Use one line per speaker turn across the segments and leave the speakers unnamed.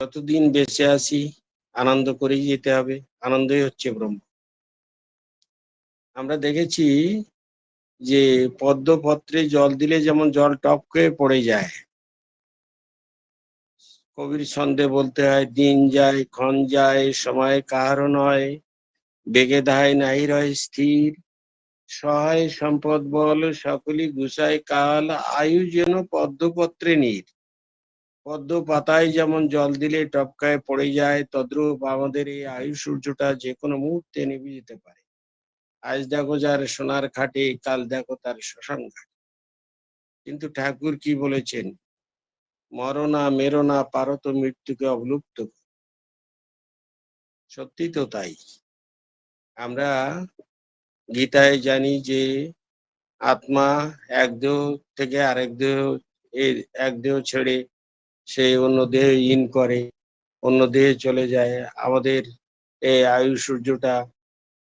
যতদিন বেঁচে আছি, আনন্দ করেই যেতে হবে। আনন্দই হচ্ছে ব্রহ্ম। আমরা দেখেছি যে পদ্মপত্রে জল দিলে যেমন জল টপ করে পড়ে যায়। কবির ছন্দে বলতে হয়, দিন যায়, ক্ষণ যায়, সময় কাহারও নয়, বেগে ধায় নাই রয় স্থির। সহায় সম্পদ বল সকলি গুছায়, কাল আয়ু যেন পদ্মপত্রে নীর। পদ্ম পাতায় যেমন জল দিলে টপকায় পড়ে যায়, তদ্রূপ আমাদের এই আয়ু সূর্যটা যে কোনো মুহূর্তে নিভে যেতে পারে। আজ দেখো যার সোনার খাটে, কাল দেখো তার শ্মশান ঘাটে। কিন্তু ঠাকুর কি বলেছেন? মরনা মেরনা পারত মৃত্যুকে অবলুপ্ত সত্যি তো তাই। আমরা গীতায় জানি যে আত্মা এক দেহ থেকে আরেক দেহ এক দেহ ছেড়ে সে অন্য দেহে ইন করে, অন্য দেহে চলে যায়। আমাদের এই আয়ু সূর্যটা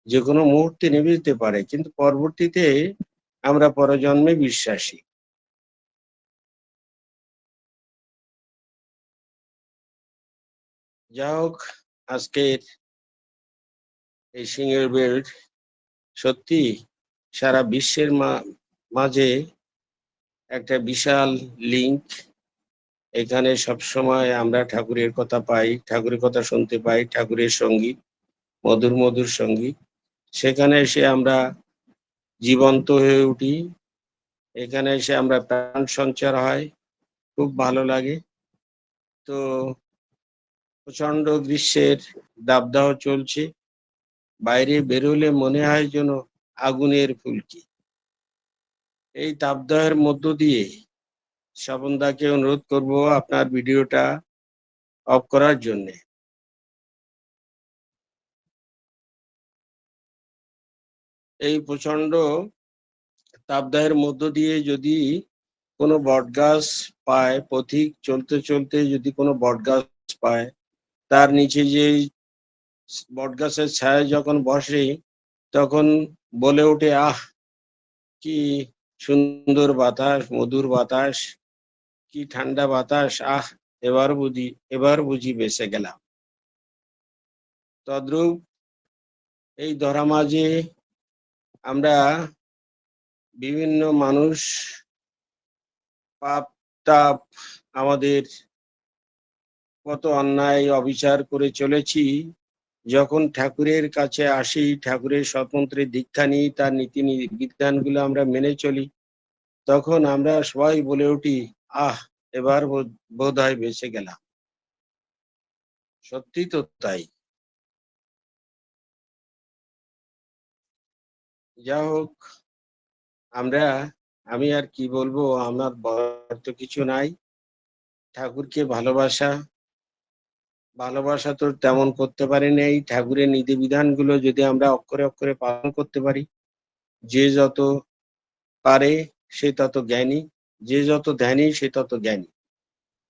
যে কোনো মুহূর্তে নেমে যেতে পারে, কিন্তু পরবর্তীতে আমরা পরজন্মে বিশ্বাসী। যা হোক, আজকের এই সিঙ্গেল বেল্ট সত্যি সারা বিশ্বের মাঝে একটা বিশাল লিঙ্ক এখানে সব সময় আমরা ঠাকুরের কথা পাই, ঠাকুরের কথা শুনতে পাই, ঠাকুরের সংগীত মধুর মধুর সংগীত সেখানে এসে আমরা জীবন্ত হয়ে উঠি। এখানে এসে আমরা প্রাণ সঞ্চার হয়, খুব ভালো লাগে। তো প্রচণ্ড গ্রীষ্মের দাবদাহ চলছে। বাইরে বেরোলে মনে হয় যেন আগুনের ফুলকি। এই তাপদাহের মধ্য দিয়ে স্বপনদাকে অনুরোধ করব আপনার ভিডিওটা অফ করার জন্য। এই প্রচণ্ড তাপদাহের মধ্য দিয়ে যদি কোনো বটগাছ পায়, পথিক চলতে চলতে যদি কোনো বটগাছ পায়, তার নিচে যে বটগাছের ছায়া যখন বসে, তখন বলে ওঠে, আহ, কি সুন্দর বাতাস, মধুর বাতাস। কি ঠান্ডা বাতাস, আহ, এবার বুঝি এবার বুঝি বেঁচে গেলাম। তদ্রূপ এই ধরা মাঝে আমরা বিভিন্ন মানুষ পাপ তাপ আমাদের কত অন্যায় অবিচার করে চলেছি, যখন ঠাকুরের কাছে আসি, ঠাকুরের স্বতন্ত্রে দীক্ষা নিই, তার নীতি বিধানগুলো আমরা মেনে চলি, তখন আমরা সবাই বলে উঠি আহ, এবার বোধ হয় বেঁচে গেলাম। সত্যি তো তাই। যা হোক, আমরা, আমি আর কি বলব, আমার বলার তো কিছু নাই। ঠাকুরকে ভালোবাসা ভালোবাসা তো তেমন করতে পারি না এই ঠাকুরের বিধানগুলো যদি আমরা অক্ষরে অক্ষরে পালন করতে পারি, যে যত পারে, সে তত জ্ঞানী। যে যত ধ্যানী, সে তত জ্ঞানী।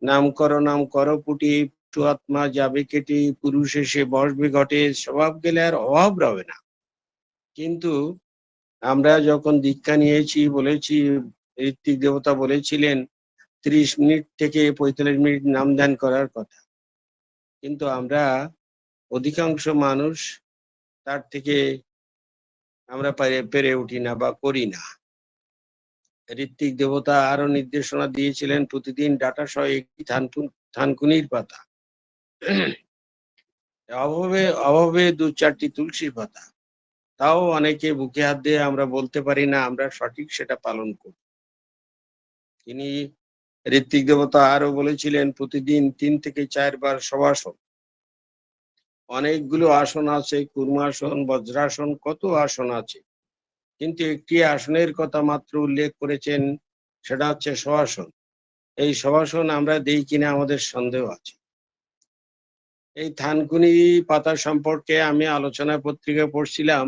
নাম করো নাম করো পুটি আত্মা, যাবে কেটে, পুরুষ এসে বসবে ঘটে, স্বভাব গেলে আর অভাব রবে না। কিন্তু আমরা যখন দীক্ষা নিয়েছি, বলেছি, ঋত্বিক দেবতা বলেছিলেন, ত্রিশ মিনিট থেকে পঁয়তাল্লিশ মিনিট নাম ধ্যান করার কথা। কিন্তু আমরা অধিকাংশ মানুষ তার থেকে আমরা পেরে উঠি না বা করি না। ঋত্বিক দেবতা আরও নির্দেশনা দিয়েছিলেন প্রতিদিন ডাটা সহ একটি থানকুন, থানকুনির পাতা। অভাবে অভাবে দু চারটি তুলসীর পাতা। তাও অনেকে বুকে হাত দিয়ে আমরা বলতে পারি না, আমরা সঠিক সেটা পালন করি। তিনি ঋত্বিক দেবতা আরও বলেছিলেন, প্রতিদিন তিন থেকে চারবার সবাসন অনেকগুলো আসন আছে, কুর্মাসন, বজ্রাসন, কত আসন আছে? কিন্তু একটি আসনের কথা মাত্র উল্লেখ করেছেন, সেটা হচ্ছে সবাসন এই সবাসন আমরা দেই কিনা আমাদের সন্দেহ আছে। এই থানকুনি পাতা সম্পর্কে আমি আলোচনা পত্রিকা পড়ছিলাম।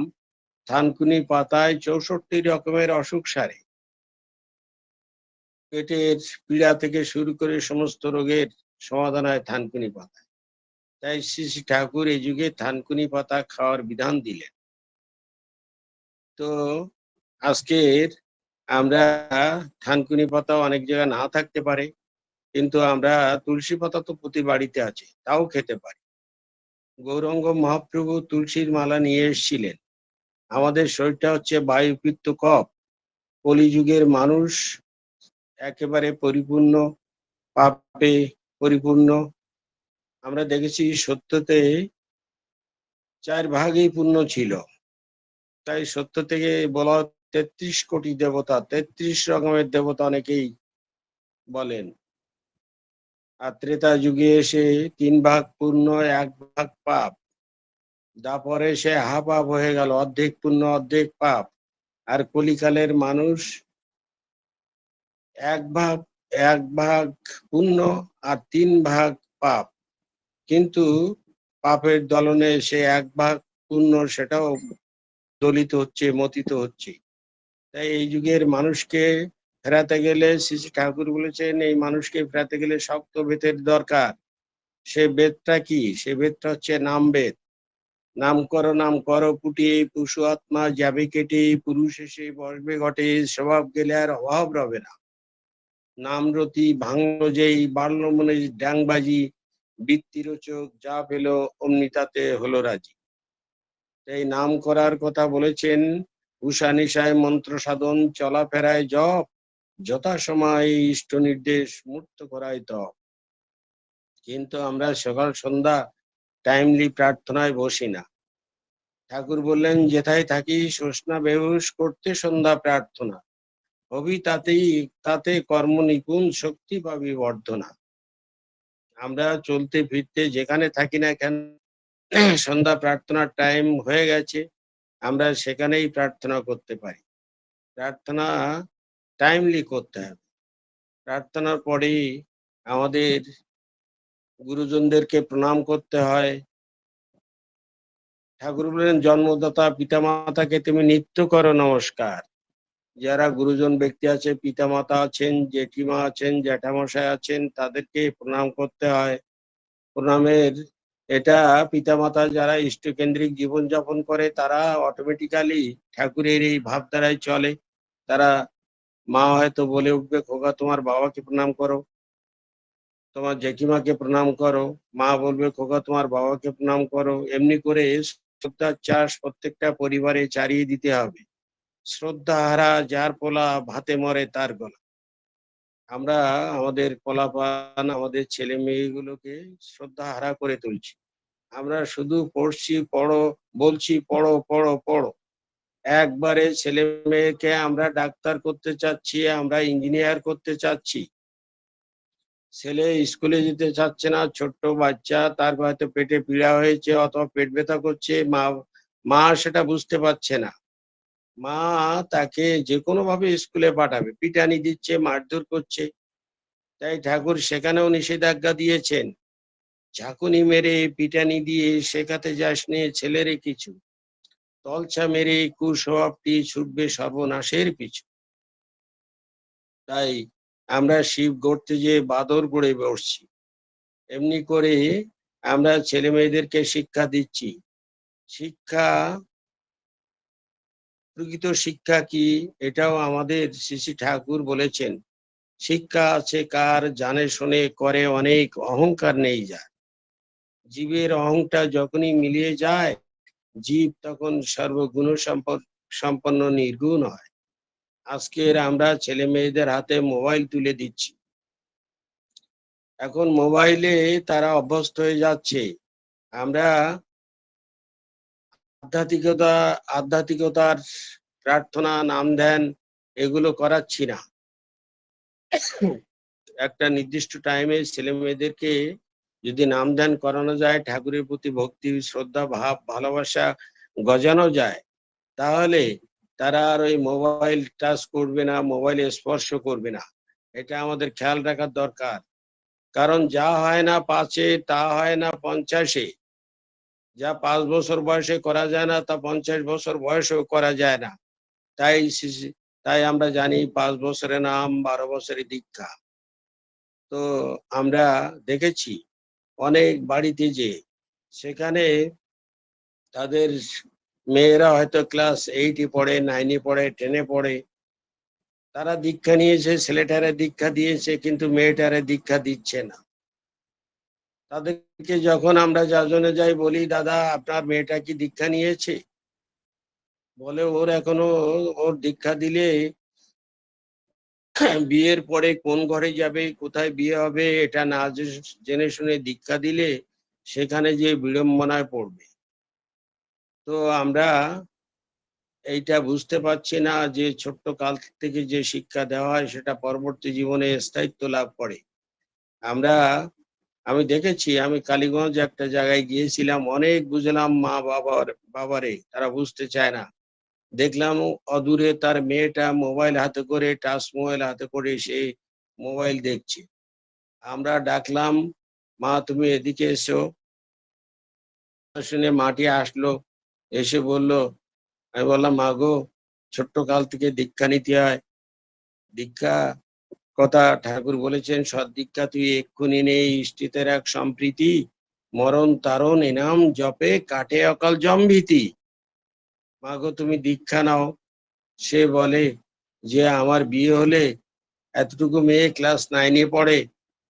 থানকুনি পাতায় চৌষট্টি রকমের অসুখ সারে। পেটের পীড়া থেকে শুরু করে সমস্ত রোগের সমাধান হয় থানকুনি পাতায়। তাই শ্রী শ্রী ঠাকুর এই যুগে থানকুনি পাতা খাওয়ার বিধান দিলেন। তো আজকের আমরা থানকুনি পাতা অনেক জায়গায় না থাকতে পারে, কিন্তু আমরা তুলসী পাতা তো প্রতি বাড়িতে আছে, তাও খেতে পারি। গৌরঙ্গ মহাপ্রভু তুলসীর মালা নিয়ে এসেছিলেন। আমাদের শরীরটা হচ্ছে বায়ুপিত্ত কপ কলিযুগের মানুষ একেবারে পরিপূর্ণ, পাপে পরিপূর্ণ। আমরা দেখেছি সত্যতে চার ভাগই পূর্ণ ছিল। তাই সত্য থেকে বলা তেত্রিশ কোটি দেবতা, তেত্রিশ রকমের দেবতা অনেকেই বলেন। আর ত্রেতা যুগে এসে তিন ভাগ পূর্ণ, এক ভাগ পাপ। তারপরে সে হা পাপ হয়ে গেল, অর্ধেক পূর্ণ, অর্ধেক পাপ। আর কলিকালের মানুষ এক ভাগ এক ভাগ পূর্ণ আর তিন ভাগ পাপ। কিন্তু পাপের দলনে সে এক ভাগ পূর্ণ, সেটাও দলিত হচ্ছে, মতিত হচ্ছে। তাই এই যুগের মানুষকে ফেরাতে গেলে শ্রী ঠাকুর বলেছেন, এই মানুষকে ফেরাতে গেলে শক্ত বেতের দরকার। সে বেদটা কি? সে বেদটা হচ্ছে নাম বেদ। নাম করো নাম করো পুটিয়ে পশু আত্মা যাবে কেটে, পুরুষ এসে বসবে ঘটে, স্বভাব গেলে আর অভাব রবে না। নামরতি ভাঙল যেই, বাড়ল মনে ড্যাংবাজি বৃত্তিরোচক যা পেল, অমনি তাতে হলো রাজি। এই নাম করার কথা বলেছেন, উষা নিশায় মন্ত্র সাধন চলাফেরায় জপ, যথা সময় ইষ্ট নির্দেশ, মূর্ত করায় তপ। কিন্তু আমরা সকাল সন্ধ্যা টাইমলি প্রার্থনায় বসি না। ঠাকুর বললেন, যেথায় থাকি শোষণা বেহুশ করতে সন্ধ্যা প্রার্থনা। হবি তাতেই তাতে কর্ম নিপুণ, শক্তি পাবি বর্ধনা। আমরা চলতে ফিরতে যেখানে থাকি না কেন সন্ধ্যা প্রার্থনার টাইম হয়ে গেছে, আমরা সেখানেই প্রার্থনা করতে পারি। প্রার্থনা টাইমলি করতে হবে। প্রার্থনার পরেই আমাদের গুরুজনদেরকে প্রণাম করতে হয়। ঠাকুর বলেন, জন্মদাতা, পিতামাতাকে তুমি নিত্য করো নমস্কার। যারা গুরুজন ব্যক্তি আছে, পিতামাতা আছেন, জেঠিমা আছেন, জ্যাঠামশাই আছেন, তাদেরকে প্রণাম করতে হয়। প্রণামের এটা পিতামাতা যারা ইষ্টকেন্দ্রিক জীবনযাপন করে, তারা অটোমেটিক্যালি ঠাকুরের এই ভাবধারায় চলে। তারা মা হয়তো বলে উঠবে, খোকা, তোমার বাবাকে প্রণাম করো। তোমার জেঠিমাকে প্রণাম করো। মা বলবে, খোকা, তোমার বাবাকে প্রণাম করো। এমনি করে শ্রদ্ধার চাষ প্রত্যেকটা পরিবারে চারিয়ে দিতে হবে। শ্রদ্ধা হারা যার পোলা ভাতে মরে তার গলা। আমরা আমাদের পোলাপান, আমাদের ছেলে মেয়েগুলোকে শ্রদ্ধা হারা করে তুলছি। আমরা শুধু পড়ছি, পড়ো, বলছি, পড়ো পড়ো পড়ো। একবারে ছেলে মেয়েকে আমরা ডাক্তার করতে চাচ্ছি, আমরা ইঞ্জিনিয়ার করতে চাচ্ছি। ছেলে স্কুলে যেতে চাচ্ছে না, ছোট্ট বাচ্চা, তার হয়তো পেটে পীড়া হয়েছে অথবা পেট ব্যথা করছে, মা মা সেটা বুঝতে পারছে না। মা তাকে যে কোনো ভাবে স্কুলে পাঠাবে। পিটানি দিচ্ছে, মারধর করছে। তাই ঠাকুর সেখানেও নিষেধাজ্ঞা দিয়েছেন। ঝাঁকুনি মেরে পিটানি দিয়ে শেখাতে যাস নিয়ে ছেলেরে কিছু। তলছা মেরে কুস্বভাবটি ছুটবে সর্বনাশের পিছু। তাই আমরা শিব গড়তে যে বাদর গড়ে বসছি, এমনি করে আমরা ছেলে মেয়েদেরকে শিক্ষা দিচ্ছি। শিক্ষা প্রকৃত শিক্ষা কি? এটাও আমাদের শ্রী ঠাকুর বলেছেন। শিক্ষা আছে কার, জানে শুনে, করে অনেক, অহংকার নেই যায় জীবের অহংটা যখনই মিলিয়ে যায়, জীব তখন সর্বগুণ সম্পন্ন, নির্গুণ হয়। আজকের আমরা ছেলে মেয়েদের হাতে মোবাইল তুলে দিচ্ছি। এখন মোবাইলে তারা অভ্যস্ত হয়ে যাচ্ছে। আমরা আধ্যাত্মিকতা, আধ্যাত্মিকতার প্রার্থনা, নাম ধ্যান, এগুলো করাচ্ছি না। একটা নির্দিষ্ট টাইমে ছেলে মেয়েদেরকে যদি নাম ধ্যান করানো যায়, ঠাকুরের প্রতি ভক্তি, শ্রদ্ধা, ভাব, ভালোবাসা গজানো যায়, তাহলে তারা আর ওই মোবাইল টাচ করবে না মোবাইলে স্পর্শ করবে না। এটা আমাদের খেয়াল রাখার দরকার। কারণ যা হয় না পাঁচে, তা হয় না পঞ্চাশে। যা পাঁচ বছর বয়সে করা যায় না, তা পঞ্চাশ বছর বয়সেও করা যায় না। তাই তাই আমরা জানি পাঁচ বছরের নাম, বারো বছরের দীক্ষা। তো আমরা দেখেছি অনেক বাড়িতে যে সেখানে তাদের মেয়েরা হয়তো ক্লাস এইটে পড়ে, নাইনে পড়ে, টেনে পড়ে। তারা দীক্ষা নিয়েছে, ছেলেটারে দীক্ষা দিয়েছে, কিন্তু মেয়েটারে দীক্ষা দিচ্ছে না। তাদেরকে যখন আমরা যাজনে যাই বলি, দাদা, আপনার মেয়েটা কি দীক্ষা নিয়েছে? বলে, ওর এখনও ওর দীক্ষা দিলে বিয়ের পরে কোন ঘরে যাবে, কোথায় বিয়ে হবে, এটা না জেনে শুনে দীক্ষা দিলে সেখানে যে বিড়ম্বনায় পড়বে? তো আমরা এইটা বুঝতে পারছি না যে ছোট্ট কাল থেকে যে শিক্ষা দেওয়া হয়, সেটা পরবর্তী জীবনে স্থায়িত্ব লাভ করে। আমরা আমি দেখেছি, আমি কালীগঞ্জ একটা জায়গায় গিয়েছিলাম, অনেক বুঝলাম মা বাবার, বাবারে, তারা বুঝতে চায় না। দেখলাম অদূরে তার মেয়েটা মোবাইল হাতে করে, টাচ মোবাইল হাতে করে সে মোবাইল দেখছে। আমরা ডাকলাম, মা, তুমি এদিকে এসো। শুনে মাটি আসলো, এসে বলল, আমি বললাম, মা গো, ছোট্ট কাল থেকে দীক্ষা নিতে হয়। দীক্ষা কথা ঠাকুর বলেছেন সৎ দীক্ষা তুই এক্ষুনি নেই ইষ্টিতের এক সম্প্রীতি, মরণ তারণ এনাম জপে, কাটে অকাল জম্ভীতি। মাগো, তুমি দীক্ষা নাও। সে বলে, যে আমার বিয়ে হলে এতটুকু মেয়ে ক্লাস নাইনে পড়ে,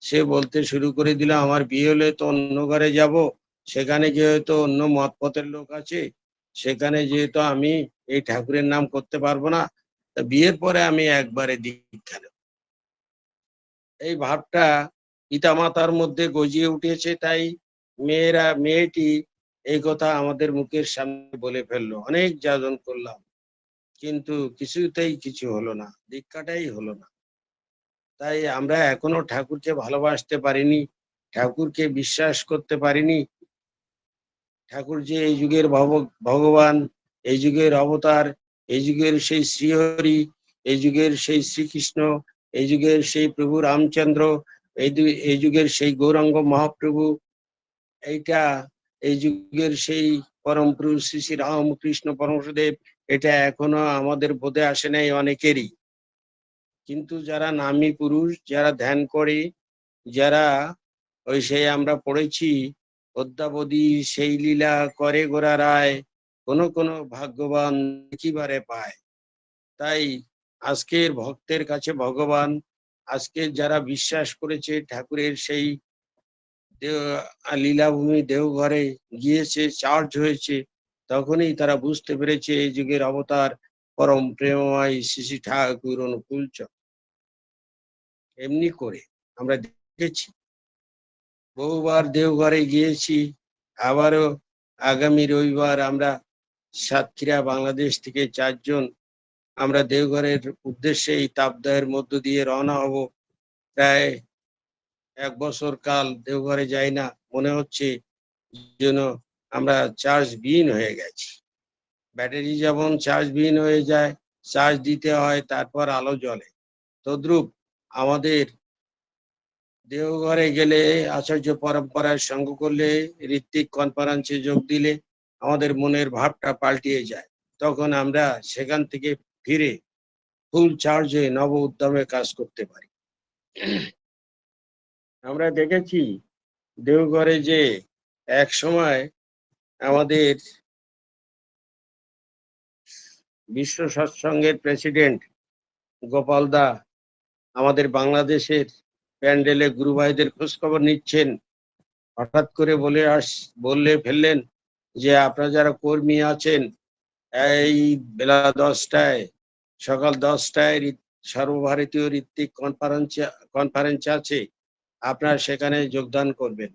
সে বলতে শুরু করে দিল, আমার বিয়ে হলে তো অন্য ঘরে যাব, সেখানে যেহেতু অন্য মত পথের লোক আছে, সেখানে যেহেতু আমি এই ঠাকুরের নাম করতে পারব না, তা বিয়ের পরে আমি একবারে দীক্ষা এই ভাবটা পিতামাতার মধ্যে গজিয়ে উঠেছে, তাই মেয়েরা, মেয়েটি এই কথা আমাদের মুখের সামনে বলে ফেলল। অনেক যাজন করলাম, কিন্তু কিছুতেই কিছু হলো না, দীক্ষাটাই হলো না। তাই আমরা এখনও ঠাকুরকে ভালোবাসতে পারিনি, ঠাকুরকে বিশ্বাস করতে পারিনি। ঠাকুর যে এই যুগের ভগবান, এই যুগের অবতার, এই যুগের সেই শ্রীহরি, এই যুগের সেই শ্রীকৃষ্ণ এই যুগের সেই প্রভু রামচন্দ্র, এই এই যুগের সেই গৌরাঙ্গ মহাপ্রভু, এইটা, এই যুগের সেই পরম প্রভু শ্রী শ্রী রামকৃষ্ণ পরমদেব এটা এখনও আমাদের বোধে আসে নাই অনেকেরই। কিন্তু যারা নামী পুরুষ, যারা ধ্যান করে, যারা ওই সেই আমরা পড়েছি, অদ্যাবধি সেই লীলা করে গোরা রায়, কোন কোন ভাগ্যবান দেখিবারে পায়। তাই আজকের ভক্তের কাছে ভগবান, আজকে যারা বিশ্বাস করেছে ঠাকুরের সেই লীলাভূমি দেওঘরে গিয়েছে চার্জ হয়েছে, তখনই তারা বুঝতে পেরেছে এই যুগের অবতার পরম প্রেমময় শ্রী ঠাকুর অনুকূল। এমনি করে আমরা দেখেছি বহুবার দেওঘরে গিয়েছি, আবারও আগামী রবিবার আমরা সাতক্ষীরা, বাংলাদেশ থেকে চারজন আমরা দেওঘরের উদ্দেশ্যে এই তাপদাহের মধ্য দিয়ে রওনা হব। প্রায় এক বছর কাল দেওঘরে যাই না, মনে হচ্ছে যেন আমরা চার্জ বিহীন হয়ে গেছি। ব্যাটারি যেমন চার্জ বিহীন হয়ে যায়, চার্জ দিতে হয়, তারপর আলো জ্বলে। তদ্রূপ আমাদের দেওঘরে গেলে, আচার্য পরম্পরায় সঙ্গ করলে, ঋত্বিক কনফারেন্সে যোগ দিলে, আমাদের মনের ভাবটা পাল্টিয়ে যায়। তখন আমরা সেখান থেকে ফিরে ফুল চার্জে নব উদ্যমে কাজ করতে পারি। আমরা দেখেছি দেওঘরে যে এক সময় আমাদের বিশ্ব সৎসঙ্গের প্রেসিডেন্ট গোপাল দা আমাদের বাংলাদেশের প্যান্ডেলে গুরু ভাইদের খোঁজ নিচ্ছেন। হঠাৎ করে বলে আস, বললে ফেললেন যে, আপনারা যারা কর্মী আছেন এই বেলা দশটায়, সকাল দশটায় সর্বভারতীয় ঋত্বিক কনফারেন্স কনফারেন্স আছে। আপনারা সেখানে যোগদান করবেন।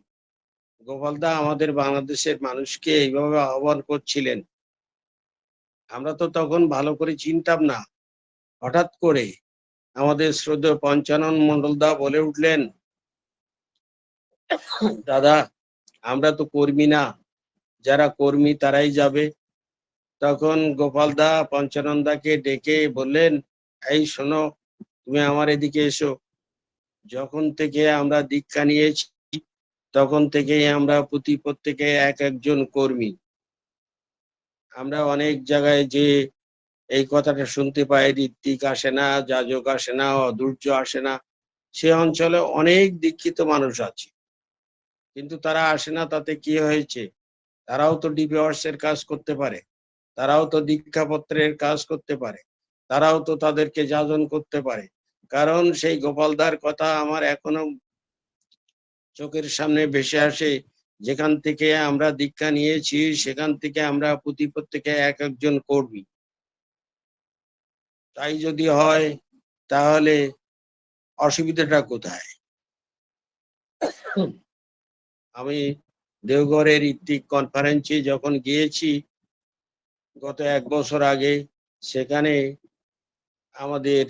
গোপালদা আমাদের বাংলাদেশের মানুষকে এইভাবে আহ্বান করছিলেন। আমরা তো তখন ভালো করে চিনতাম না। হঠাৎ করে আমাদের শ্রদ্ধেয় পঞ্চানন মন্ডলদা বলে উঠলেন, দাদা, আমরা তো কর্মী না। যারা কর্মী তারাই যাবে। তখন গোপাল গোপালদা পঞ্চানন্দাকে ডেকে বললেন, এই শোনো, তুমি আমার এদিকে এসো। যখন থেকে আমরা দীক্ষা নিয়েছি, তখন থেকেই আমরা প্রতি প্রত্যেকে এক একজন কর্মী। আমরা অনেক জায়গায় যে এই কথাটা শুনতে পাই, ঋত্বিক আসে না, যাজক আসে না অধৈর্য আসে না, সে অঞ্চলে অনেক দীক্ষিত মানুষ আছে। কিন্তু তারা আসে না, তাতে কি হয়েছে? তারাও তো ডিপিওয়ার্স এর কাজ করতে পারে। তারাও তো দীক্ষাপত্রের কাজ করতে পারে, তারাও তো তাদেরকে যাজন করতে পারে। কারণ সেই গোপালদার কথা আমার এখনও চোখের সামনে ভেসে আসে, যেখান থেকে আমরা দীক্ষা নিয়েছি, সেখান থেকে আমরা পুঁথি প্রত্যেকে এক একজন কর্মী তাই যদি হয়, তাহলে অসুবিধাটা কোথায়? আমি দেওঘরের ইত্তিক কনফারেন্সে যখন গিয়েছি গত এক বছর আগে সেখানে আমাদের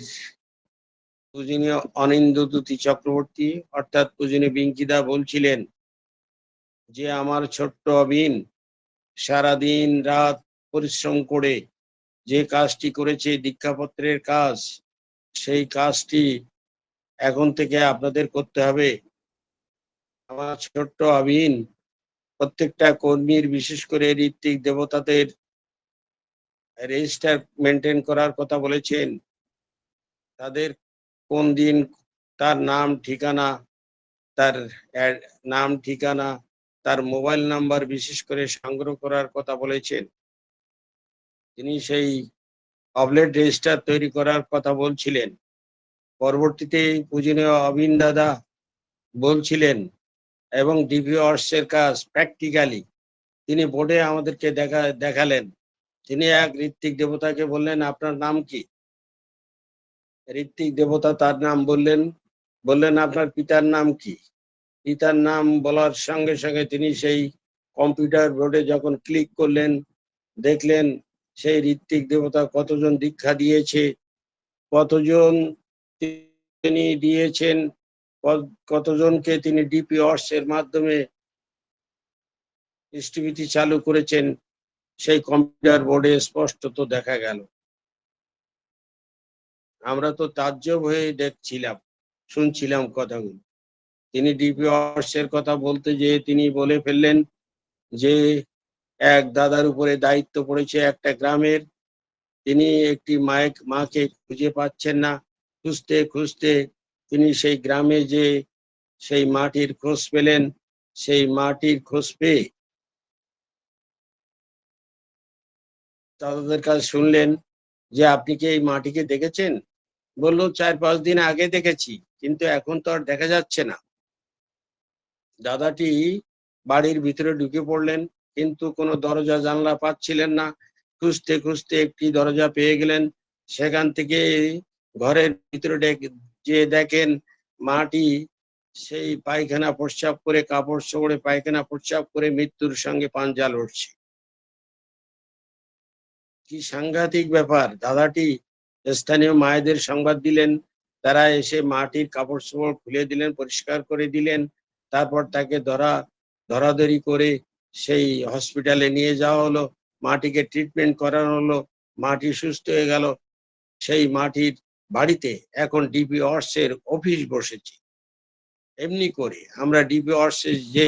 পূজনীয় অনিন্দ্যদুতি চক্রবর্তী, অর্থাৎ পূজনীয় বিঙ্কিদা বলছিলেন যে, আমার ছোট্ট অবিন সারাদিন রাত পরিশ্রম করে যে কাজটি করেছে, দীক্ষাপত্রের কাজ, সেই কাজটি এখন থেকে আপনাদের করতে হবে। আমার ছোট্ট অবিন প্রত্যেকটা কর্মীর, বিশেষ করে ঋত্বিক দেবতাদের রেজিস্টার মেনটেন করার কথা বলেছেন। তাদের কোন দিন তার নাম, ঠিকানা, তার নাম, ঠিকানা, তার মোবাইল নাম্বার বিশেষ করে সংগ্রহ করার কথা বলেছেন। তিনি সেই অবলেট রেজিস্টার তৈরি করার কথা বলছিলেন। পরবর্তীতে পূজনীয় অবিন দাদা বলছিলেন এবং ডিপি অর্সের কাজ প্র্যাকটিক্যালি তিনি বোর্ডে আমাদেরকে দেখা, দেখালেন। তিনি এক ঋত্বিক দেবতাকে বললেন, আপনার নাম কি? ঋত্বিক দেবতা তার নাম বললেন বললেন, আপনার পিতার নাম কি? পিতার নাম বলার সঙ্গে সঙ্গে তিনি সেই কম্পিউটার বোর্ডে যখন ক্লিক করলেন, দেখলেন সেই ঋত্বিক দেবতা কতজন দীক্ষা দিয়েছে, কতজন তিনি দিয়েছেন, কত- কতজনকে তিনি ডিপি এর মাধ্যমে ডিস্ট্রিবিউটি চালু করেছেন সেই কম্পিউটার বোর্ডে স্পষ্টত দেখা গেল। আমরা তো তাজ্জব হয়ে দেখছিলাম, শুনছিলাম কথাগুলো। তিনি ডিপি এর কথা বলতে যে তিনি বলে ফেললেন যে, এক দাদার উপরে দায়িত্ব পড়েছে একটা গ্রামের। তিনি একটি মায়ের, মাকে খুঁজে পাচ্ছেন না। খুঁজতে খুঁজতে তিনি সেই গ্রামে যে সেই মাটির খোঁজ পেলেন, সেই মাটির খোঁজ পেয়ে তাদের কাছে শুনলেন যে আপনি কি এই মাটিকে দেখেছেন? বলল, চার পাঁচ দিন আগে দেখেছি, কিন্তু এখন তো আর দেখা যাচ্ছে না। দাদাটি বাড়ির ভিতরে ঢুকে পড়লেন, কিন্তু কোনো দরজা জানলা পাচ্ছিলেন না। খুঁজতে খুঁজতে একটি দরজা পেয়ে গেলেন। সেখান থেকে ঘরের ভিতরে যে দেখেন মাটি, সেই পায়খানা প্রস্রাব করে কাপড় চোপড়ে, পায়খানা প্রস্রাব করে মৃত্যুর সঙ্গে পাঞ্জা লড়ছে। কি সাংঘাতিক ব্যাপার? দাদাটি স্থানীয় মায়েদের সংবাদ দিলেন, তারা এসে মাটির কাপড় চোপড় খুলে দিলেন, পরিষ্কার করে দিলেন, তারপর তাকে ধরা, ধরাধরি করে সেই হসপিটালে নিয়ে যাওয়া হলো, মাটিকে ট্রিটমেন্ট করানো হলো, মাটি সুস্থ হয়ে গেল, সেই মাটির বাড়িতে এখন ডিপি অর্সের অফিস বসেছে। এমনি করে আমরা ডিপি অর্সে যে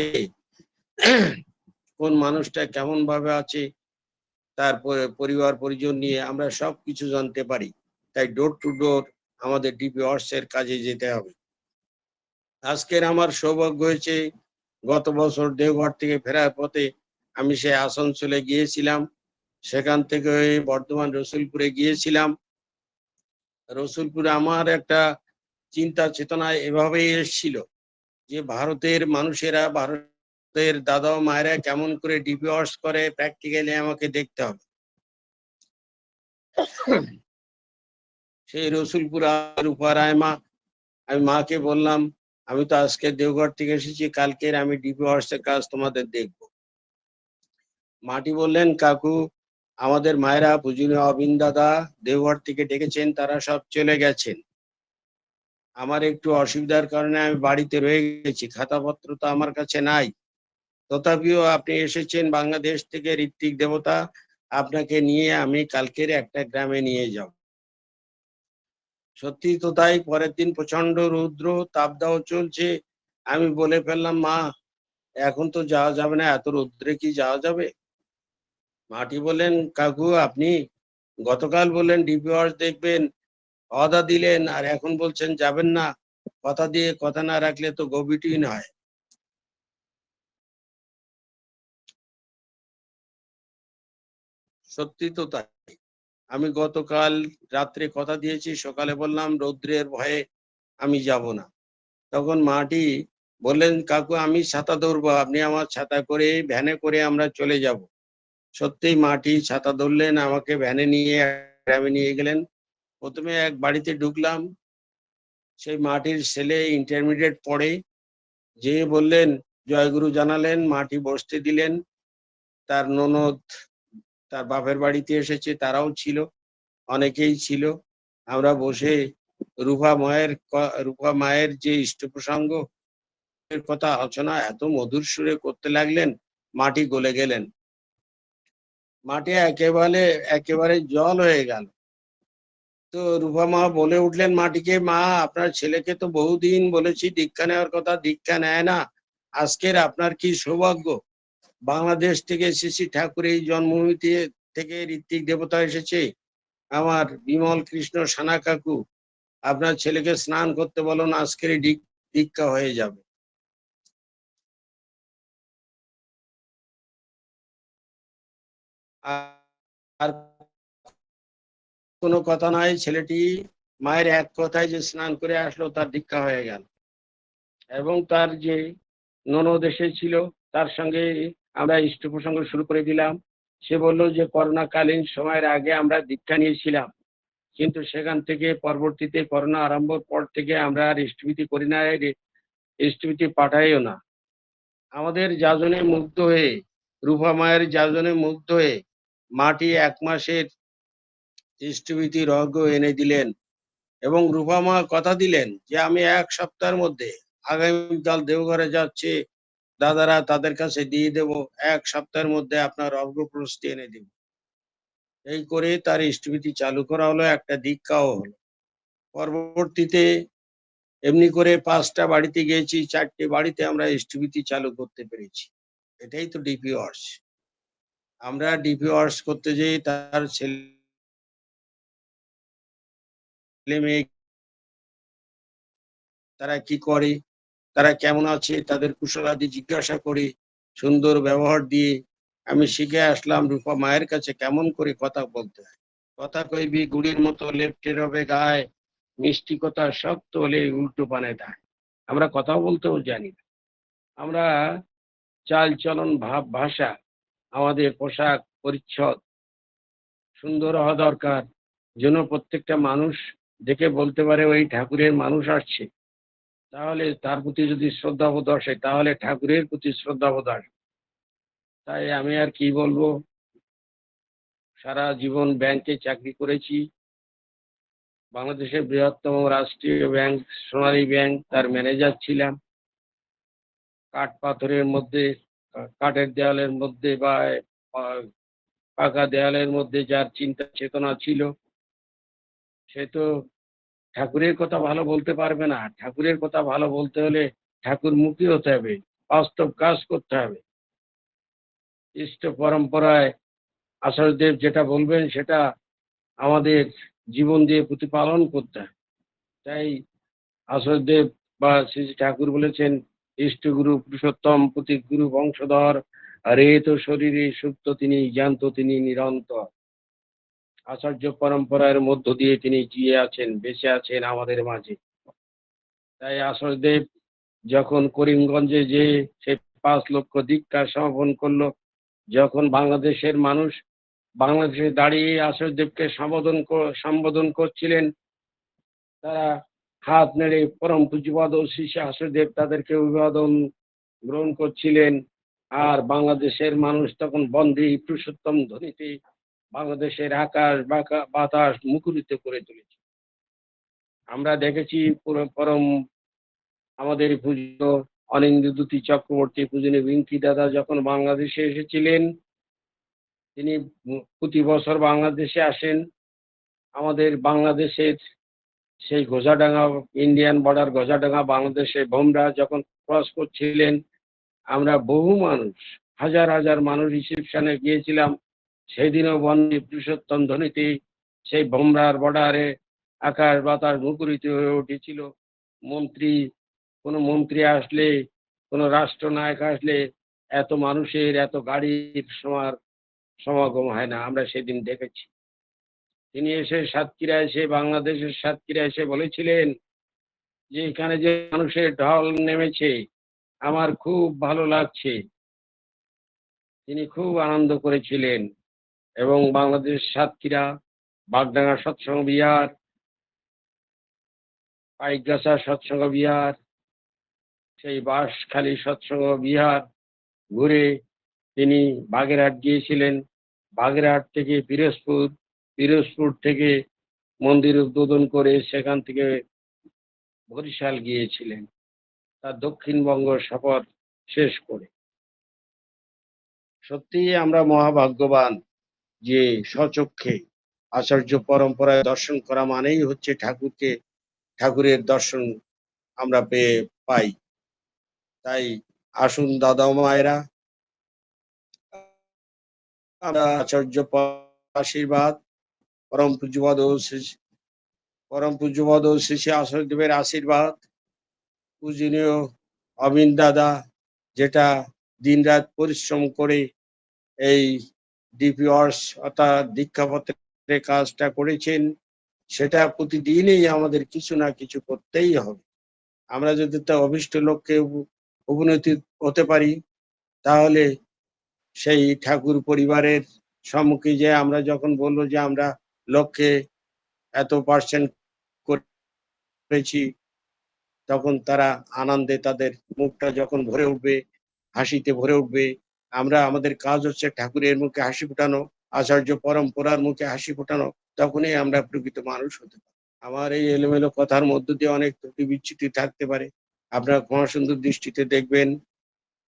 কোন মানুষটা কেমন ভাবে আছে তারপরে পরিবার, পরিজন নিয়ে আমরা সব কিছু জানতে পারি। তাই ডোর টু ডোর আমাদের ডিপি এর কাজে যেতে হবে। আজকের আমার সৌভাগ্য হয়েছে, গত বছর দেওঘর থেকে ফেরার পথে আমি সে আসানসোলে গিয়েছিলাম। সেখান থেকে বর্ধমান রসুলপুরে গিয়েছিলাম। রসুলপুরে আমার একটা চিন্তা চেতনা এভাবেই এসেছিল যে ভারতের মানুষেরা ভারতের দাদা ও মায়েরা কেমন করে ডিপিওয়ার্স করে প্র্যাকটিক্যালি আমাকে দেখতে হবে। সেই রসুলপুর রূপারায় মা। আমি মাকে বললাম, আমি তো আজকে দেওঘর থেকে এসেছি, কালকের আমি ডিপিওয়ার্স এর কাজ তোমাদের দেখব। মাটি বললেন, কাকু, আমাদের মায়েরা পূজনীয় অবিন দাদা দেওঘর থেকে ডেকেছেন, তারা সব চলে গেছেন। আমার একটু অসুবিধার কারণে আমি বাড়িতে রয়ে গেছি, খাতাপত্র তো আমার কাছে নাই। তথাপিও আপনি এসেছেন বাংলাদেশ থেকে ঋত্বিক দেবতা। আপনাকে নিয়ে আমি কালকের একটা গ্রামে নিয়ে যাব। সত্যি তো তাই, পরের দিন প্রচণ্ড রৌদ্র তাপদাহ চলছে। আমি বলে ফেললাম, মা, এখন তো যাওয়া যাবে না, এত রৌদ্রে কি যাওয়া যাবে? মাটি বললেন, কাকু, আপনি গতকাল বললেন ডিপিওয়ার্স দেখবেন, অদা দিলেন, আর এখন বলছেন যাবেন না। কথা দিয়ে কথা না রাখলে তো গবিটুইন হয় সত্যি তো তাই। আমি গতকাল রাত্রে কথা দিয়েছি, সকালে বললাম, রৌদ্রের ভয়ে আমি যাব না। তখন মাটি বললেন, কাকু, আমি ছাতা ধরবো, আপনি আমার ছাতা করে, ভ্যানে করে আমরা চলে যাব। সত্যি মাটি ছাতা ধরলেন, আমাকে ভ্যানে নিয়ে গ্রামে নিয়ে গেলেন। প্রথমে এক বাড়িতে ঢুকলাম। সেই মাটির ছেলে ইন্টারমিডিয়েট পড়ে। যে বললেন, জয়গুরু জানালেন, মাটি বসতে দিলেন। তার ননদ তার বাপের বাড়িতে এসেছে, তারাও ছিল, অনেকেই ছিল। আমরা বসে রূপা মায়ের রূপা মায়ের যে ইষ্ট প্রসঙ্গ এর কথা আলোচনা এত মধুর সুরে করতে লাগলেন, মাটি গলে গেলেন। মাটি একেবারে একেবারে জল হয়ে গেল। তো রূপা মা বলে উঠলেন, মাটিকে মা, আপনার ছেলেকে তো বহুদিন বলেছি, দীক্ষা নেওয়ার কথা, দীক্ষা নেয় না। আজকের আপনার কি সৌভাগ্য? বাংলাদেশ থেকে শ্রী ঠাকুর এই জন্মভূমিতে থেকে ঋত্বিক দেবতা এসেছে। আমার বিমল কৃষ্ণ সানা কাকু, আপনার ছেলেকে স্নান করতে বলুন, আজকের দীক্ষা হয়ে যাবে। আর- কোনো কথা নাই, ছেলেটি মায়ের এক কথায় যে স্নান করে আসলো, তার দীক্ষা হয়ে গেল। এবং তার যে ননদ এসেছিল, তার সঙ্গে আমরা ইষ্ট প্রসঙ্গ শুরু করে দিলাম। সে বলল যে করোনা কালীন সময়ের আগে আমরা দীক্ষা নিয়েছিলাম। কিন্তু সেখান থেকে পরবর্তীতে করোনা আরম্ভর পর থেকে আমরা আর ইষ্টভীতি করি না ইষ্টভীতি পাঠাইও না। আমাদের যাজনে মুগ্ধ হয়ে, রূপা মায়ের যাজনে মুগ্ধ হয়ে মাটি এক মাসের ইষ্টভীতি রজ্ঞ এনে দিলেন এবং রূপা মা কথা দিলেন যে, আমি এক সপ্তাহের মধ্যে আগামীকাল দেওঘরে যাচ্ছে। দাদারা তাদের কাছে দিয়ে দেব, এক সপ্তাহের মধ্যে আপনার অগ্রপ্রস্তি এনে দেব। এই করে তার ইষ্টভীতি চালু করা হলো, একটা দীক্ষাও হলো। পরবর্তীতে এমনি করে পাঁচটা বাড়িতে গিয়েছি, চারটে বাড়িতে আমরা ইষ্টভীতি চালু করতে পেরেছি। এটাই তো ডিপি ওয়ার্স। আমরা ডিপি ওয়ার্স করতে যেয়ে তার ছেলে মেয়ে তারা কি করে? তারা কেমন আছে, তাদের কুশলাদি জিজ্ঞাসা করে, সুন্দর ব্যবহার দিয়ে আমি শিখে আসলাম রূপা মায়ের কাছে কেমন করে কথা বলতে হয়। কথা কইবি, গুড়ির মতো লেফটের হবে গায়ে, মিষ্টি কথা শক্ত হলে উল্টো পানে দেয়। আমরা কথা বলতেও জানি না। আমরা চাল চলন ভাব ভাষা, আমাদের পোশাক পরিচ্ছদ, সুন্দর হওয়া দরকার। যেন প্রত্যেকটা মানুষ দেখে বলতে পারে, ওই ঠাকুরের মানুষ আসছে। তাহলে তার প্রতি যদি শ্রদ্ধাবোধ আসে, তাহলে ঠাকুরের প্রতি শ্রদ্ধাবোধ আসে তাই আমি আর কি বলব? সারা জীবন ব্যাংকে চাকরি করেছি। বাংলাদেশের বৃহত্তম রাষ্ট্রীয় ব্যাংক সোনালী ব্যাংক তার ম্যানেজার ছিলাম। কাঠ পাথরের মধ্যে, কাঠের দেওয়ালের মধ্যে বা পাকা দেওয়ালের মধ্যে যার চিন্তা চেতনা ছিল, সে তো ঠাকুরের কথা ভালো বলতে পারবে না। ঠাকুরের কথা ভালো বলতে হলে ঠাকুর মুখী হতে হবে, বাস্তব কাজ করতে হবে। ইষ্ট পরম্পরায় আচার্যদেব যেটা বলবেন সেটা আমাদের জীবন দিয়ে প্রতিপালন করতে হয়। তাই আচার্যদেব বা শ্রী ঠাকুর বলেছেন ইষ্টগুরু পুরুষোত্তম প্রতীক গুরু বংশধর, রেত শরীরে সুপ্ত তিনি জ্ঞান্ত তিনি নিরন্তর। আচার্য পরম্পরার মধ্য দিয়ে তিনি জিয়ে আছেন, বেঁচে আছেন আমাদের মাঝে। তাই আচার্যদেব যখন করিমগঞ্জে যে সে পাঁচ লক্ষ দীক্ষা সমাপন করল, যখন বাংলাদেশের মানুষ বাংলাদেশে দাঁড়িয়ে আচার্যদেবকে সম্বোধন সম্বোধন করছিলেন, তারা হাত নেড়ে পরম পুঁজিবাদ ও শিষ্য আচার্যদেব তাদেরকে অভিবাদন গ্রহণ করছিলেন। আর বাংলাদেশের মানুষ তখন বন্দী পুরুষোত্তম ধ্বনিতে বাংলাদেশের আকাশ বাতাস মুখরিত করে তুলেছে। আমরা দেখেছি পরম আমাদের পুজো অনিন্দুতি চক্রবর্তী পূজনী রিঙ্কি দাদা যখন বাংলাদেশে এসেছিলেন, তিনি প্রতি বছর বাংলাদেশে আসেন। আমাদের বাংলাদেশের সেই গোজাডাঙ্গা, ইন্ডিয়ান বর্ডার গোজাডাঙ্গা বাংলাদেশে বোমরা যখন ক্রস করছিলেন, আমরা বহু মানুষ, হাজার হাজার মানুষ রিসেপশনে গিয়েছিলাম। সেদিনও বন্দী পুরুষোত্তম ধ্বনিতে সেই বোমরার বর্ডারে আকাশ বাতাস মুখরিত হয়ে উঠেছিল। মন্ত্রী, কোনো মন্ত্রী আসলে, কোনো রাষ্ট্রনায়ক আসলে এত মানুষের, এত গাড়ির সমার, সমাগম হয় না, আমরা সেদিন দেখেছি। তিনি এসে সাতক্ষীরা এসে, বাংলাদেশের সাতক্ষীরা এসে বলেছিলেন যে, এখানে যে মানুষের ঢল নেমেছে, আমার খুব ভালো লাগছে। তিনি খুব আনন্দ করেছিলেন। এবং বাংলাদেশ সাতক্ষীরা, বাগডাঙ্গা সৎসঙ্গ বিহার, পাইকগাছা সৎসঙ্গ বিহার, সেই বাঁশখালী সৎসঙ্গ বিহার ঘুরে তিনি বাগেরহাট গিয়েছিলেন। বাগেরহাট থেকে পিরোজপুর পিরোজপুর থেকে মন্দির উদ্বোধন করে সেখান থেকে বরিশাল গিয়েছিলেন। তার দক্ষিণবঙ্গ সফর শেষ করে। সত্যিই আমরা মহাভাগ্যবান। যে স্বচক্ষে আচার্য পরম্পরায় দর্শন করা মানেই হচ্ছে ঠাকুরকে, ঠাকুরের দর্শন আমরা পেয়ে পাই। তাই আসুন দাদা মায়েরা, আমরা আচার্য আশীর্বাদ, পরম পূজ্যপদ ও পরম পূজ্যপদ ও শ্রী আচার্যদেবের আশীর্বাদ। পূজনীয় অবিন দাদা, যেটা দিনরাত পরিশ্রম করে এই ডিপিওয়ার্স অর্থাৎ দীক্ষাপত্রের কাজটা করেছেন, সেটা প্রতিদিনই আমাদের কিছু না কিছু করতেই হবে। আমরা যদি তা অভিষ্ট লক্ষ্যে উপ- উপনীত হতে পারি, তাহলে সেই ঠাকুর পরিবারের সম্মুখে যে আমরা যখন বলব যে আমরা লক্ষ্যে এত পার্সেন্ট করেছি, তখন তারা আনন্দে তাদের মুখটা যখন ভরে উঠবে, হাসিতে ভরে উঠবে আমরা আমাদের কাজ হচ্ছে ঠাকুরের মুখে হাসি ফুটানো, আচার্য পরম্পরার মুখে হাসি ফোটানো, তখনই আমরা প্রকৃত মানুষ হতে পারি। আমার এই এলোমেলো কথার মধ্য দিয়ে অনেক ত্রুটি বিচ্যুতি থাকতে পারে। আপনারা ক্ষমা সুন্দর দৃষ্টিতে দেখবেন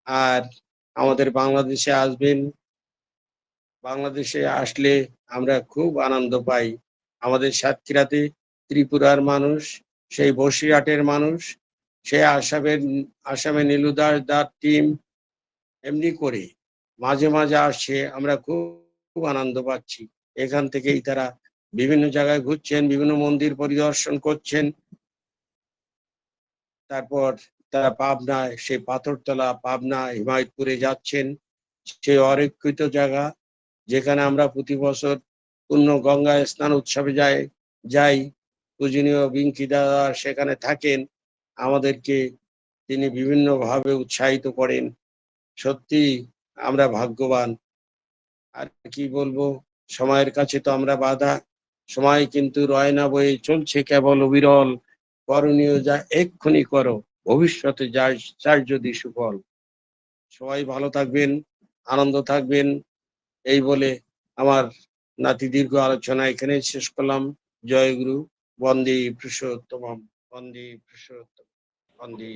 আর আমাদের বাংলাদেশে আসবেন। বাংলাদেশে আসলে আমরা খুব আনন্দ পাই। আমাদের সাতক্ষীরাতে ত্রিপুরার মানুষ, সেই বসিরহাটের মানুষ, সেই আসামের আসামে নীলুদাস দার টিম এমনি করে। মাঝে মাঝে আসছে আমরা খুব আনন্দ পাচ্ছি। এখান থেকেই তারা বিভিন্ন জায়গায় ঘুরছেন, বিভিন্ন মন্দির পরিদর্শন করছেন। তারপর তারা পাবনায়, সেই পাথরতলা পাবনা, হিমায়তপুরে যাচ্ছেন। সেই অরক্ষিত জায়গা, যেখানে আমরা প্রতি বছর পূর্ণ গঙ্গায় স্নান উৎসবে যাই যাই। পূজনীয় বিঙ্কি দাদা সেখানে থাকেন। আমাদেরকে তিনি বিভিন্নভাবে উৎসাহিত করেন। সত্যি আমরা ভাগ্যবান। আর কি বলব, সময়ের কাছে তো আমরা বাধা। সময় কিন্তু রয় না বয়ে চলছে কেবল অবিরল। করণীয় যা এক্ষুনি করো, ভবিষ্যতে যাই চাই যদি সুফল। সবাই ভালো থাকবেন, আনন্দ থাকবেন, এই বলে আমার নাতি দীর্ঘ আলোচনা এখানে শেষ করলাম। জয় গুরু, বন্দে পুরুষোত্তম বন্দে পুরুষোত্তম বন্দে।